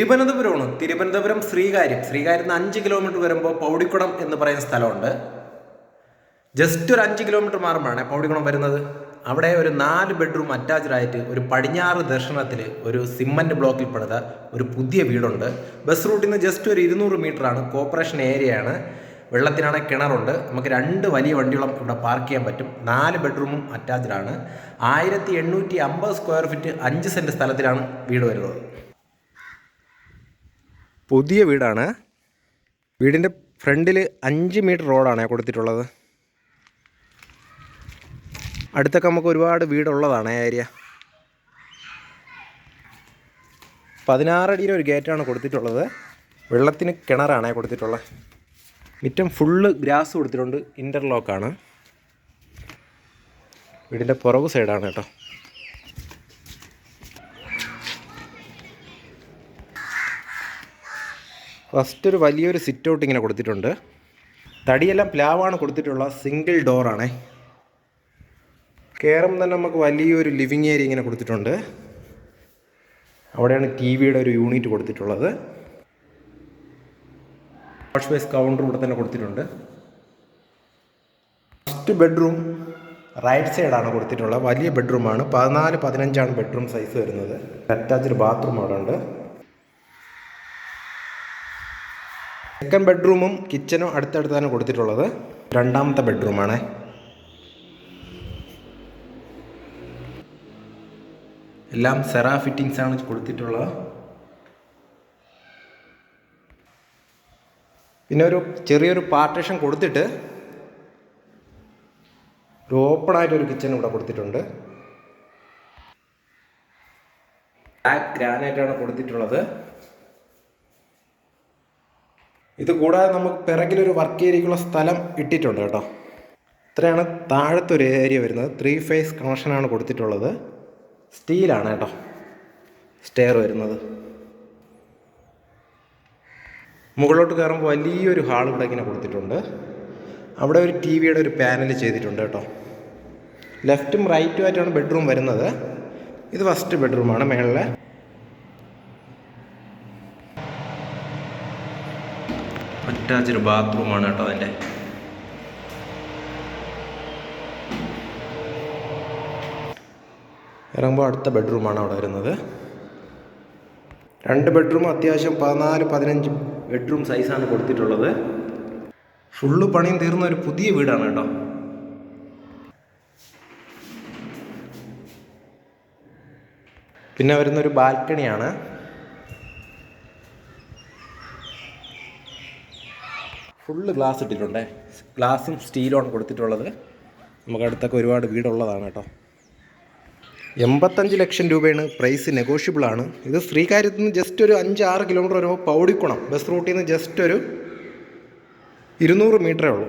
തിരുവനന്തപുരമാണ്. തിരുവനന്തപുരം ശ്രീകാര്യം. നിന്ന് അഞ്ച് കിലോമീറ്റർ വരുമ്പോൾ പൗടിക്കുളം എന്ന് പറയുന്ന സ്ഥലമുണ്ട്. ജസ്റ്റ് ഒരു അഞ്ച് കിലോമീറ്റർ മാറുമ്പോഴാണ് പൗടിക്കുളം വരുന്നത്. അവിടെ ഒരു നാല് ബെഡ്റൂം അറ്റാച്ച്ഡ് ആയിട്ട് ഒരു പടിഞ്ഞാറ് ദർശനത്തിൽ ഒരു സിമ്മന്റ് ബ്ലോക്കിൽ പെടുത്ത ഒരു പുതിയ വീടുണ്ട്. ബസ് റൂട്ടിൽ നിന്ന് ജസ്റ്റ് ഒരു ഇരുന്നൂറ് മീറ്ററാണ് കോർപ്പറേഷൻ ഏരിയയാണ് വെള്ളത്തിനാണ് കിണറുണ്ട്. നമുക്ക് രണ്ട് വലിയ വണ്ടികളും ഇവിടെ പാർക്ക് ചെയ്യാൻ പറ്റും. നാല് ബെഡ്റൂമും അറ്റാച്ച്ഡ് ആണ്. ആയിരത്തി എണ്ണൂറ്റി അമ്പത് സ്ക്വയർ ഫീറ്റ് അഞ്ച് സെന്റ് സ്ഥലത്തിലാണ് വീട് വരുന്നത്. പുതിയ വീടാണ്. വീടിന്റെ ഫ്രണ്ടിൽ അഞ്ച് മീറ്റർ റോഡാണ് കൊടുത്തിട്ടുള്ളത്. അടുത്തൊക്കെ നമുക്ക് ഒരുപാട് വീടുള്ളതാണ് ഏരിയ. പതിനാറടിയുടെ ഒരു ഗേറ്റാണ് കൊടുത്തിട്ടുള്ളത്. വെള്ളത്തിന് കിണറാണ് കൊടുത്തിട്ടുള്ളത്. മിറ്റം ഫുള്ള് ഗ്രാസ് കൊടുത്തിട്ടുണ്ട്. ഇന്റർലോക്കാണ് വീടിന്റെ പുറകു സൈഡാണ് കേട്ടോ. ഫസ്റ്റ് ഒരു വലിയൊരു സിറ്റ് ഔട്ട് ഇങ്ങനെ കൊടുത്തിട്ടുണ്ട്. തടിയെല്ലാം പ്ലാവാണ് കൊടുത്തിട്ടുള്ള സിംഗിൾ ഡോറാണ് കയറുമ്പോൾ തന്നെ നമുക്ക് വലിയൊരു ലിവിങ് ഏരിയ ഇങ്ങനെ കൊടുത്തിട്ടുണ്ട്. അവിടെയാണ് ടി വിയുടെ ഒരു യൂണിറ്റ് കൊടുത്തിട്ടുള്ളത്. വാഷ് ബേസ് കൗണ്ടർ ഇവിടെ തന്നെ കൊടുത്തിട്ടുണ്ട്. ഫസ്റ്റ് ബെഡ്റൂം റൈറ്റ് സൈഡാണ് കൊടുത്തിട്ടുള്ളത്. വലിയ ബെഡ്റൂമാണ് പതിനാല് പതിനഞ്ചാണ് ബെഡ്റൂം സൈസ് വരുന്നത്. അറ്റാച്ച്ഡ് ബാത്റൂം അവിടെ ഉണ്ട് സെക്കൻഡ് ബെഡ്റൂമും കിച്ചനും അടുത്തടുത്താണ് കൊടുത്തിട്ടുള്ളത്. രണ്ടാമത്തെ ബെഡ്റൂമാണ് എല്ലാം സെറാ ഫിറ്റിങ്സ് ആണ് കൊടുത്തിട്ടുള്ളത്. പിന്നെ ഒരു ചെറിയൊരു പാർട്ടേഷൻ കൊടുത്തിട്ട് ഒരു ഒരു കിച്ചൺ ഇവിടെ കൊടുത്തിട്ടുണ്ട്. ബ്ലാക്ക് ഗ്രാനൈറ്റാണ് കൊടുത്തിട്ടുള്ളത്. ഇത് കൂടാതെ നമുക്ക് പിറകിലൊരു വർക്ക് ഏരിയക്കുള്ള സ്ഥലം ഇട്ടിട്ടുണ്ട് കേട്ടോ. ഇത്രയാണ് താഴത്തെ ഒരു ഏരിയ വരുന്നത് ത്രീ ഫേസ് കണക്ഷനാണ് കൊടുത്തിട്ടുള്ളത്. സ്റ്റീലാണ് കേട്ടോ. സ്റ്റെയർ വരുന്നത്. മുകളിലോട്ട് കയറുമ്പോൾ വലിയൊരു ഹാൾ ഇവിടെ ഇങ്ങനെ കൊടുത്തിട്ടുണ്ട്. അവിടെ ഒരു ടി വിയുടെ ഒരു പാനൽ ചെയ്തിട്ടുണ്ട് കേട്ടോ. ലെഫ്റ്റും റൈറ്റും ആയിട്ടാണ് ബെഡ്റൂം വരുന്നത്. ഇത് ഫസ്റ്റ് ബെഡ്റൂമാണ് മേളിലെ. അറ്റാച്ച്ഡ് ബാത്റൂമാണ് കേട്ടോ അതിന്റെ. ഇറങ്ങുമ്പോൾ അടുത്ത ബെഡ്റൂമാണ് അവിടെ വരുന്നത്. രണ്ട് ബെഡ്റൂം അത്യാവശ്യം പതിനാല് പതിനഞ്ച് ബെഡ്റൂം സൈസാണ് കൊടുത്തിട്ടുള്ളത്. ഫുള്ള് പണിയും തീർന്ന ഒരു പുതിയ വീടാണ് കേട്ടോ. പിന്നെ വരുന്നൊരു ബാൽക്കണിയാണ് ഫുള്ള് ഗ്ലാസ് ഇട്ടിട്ടുണ്ടേ. ഗ്ലാസും സ്റ്റീലുമാണ് കൊടുത്തിട്ടുള്ളത്. നമുക്ക് അടുത്തൊക്കെ ഒരുപാട് വീടുള്ളതാണ് കേട്ടോ. എൺപത്തഞ്ച് ലക്ഷം രൂപയാണ് പ്രൈസ് നെഗോഷ്യബിൾ ആണ്. ഇത് ശ്രീകാര്യത്തിൽ നിന്ന് ജസ്റ്റ് ഒരു അഞ്ച് ആറ് കിലോമീറ്റർ വരുമ്പോൾ പൗടിക്കുണം. ബസ് റൂട്ടിൽ നിന്ന് ജസ്റ്റ് ഒരു ഇരുന്നൂറ് മീറ്ററേ ഉള്ളൂ.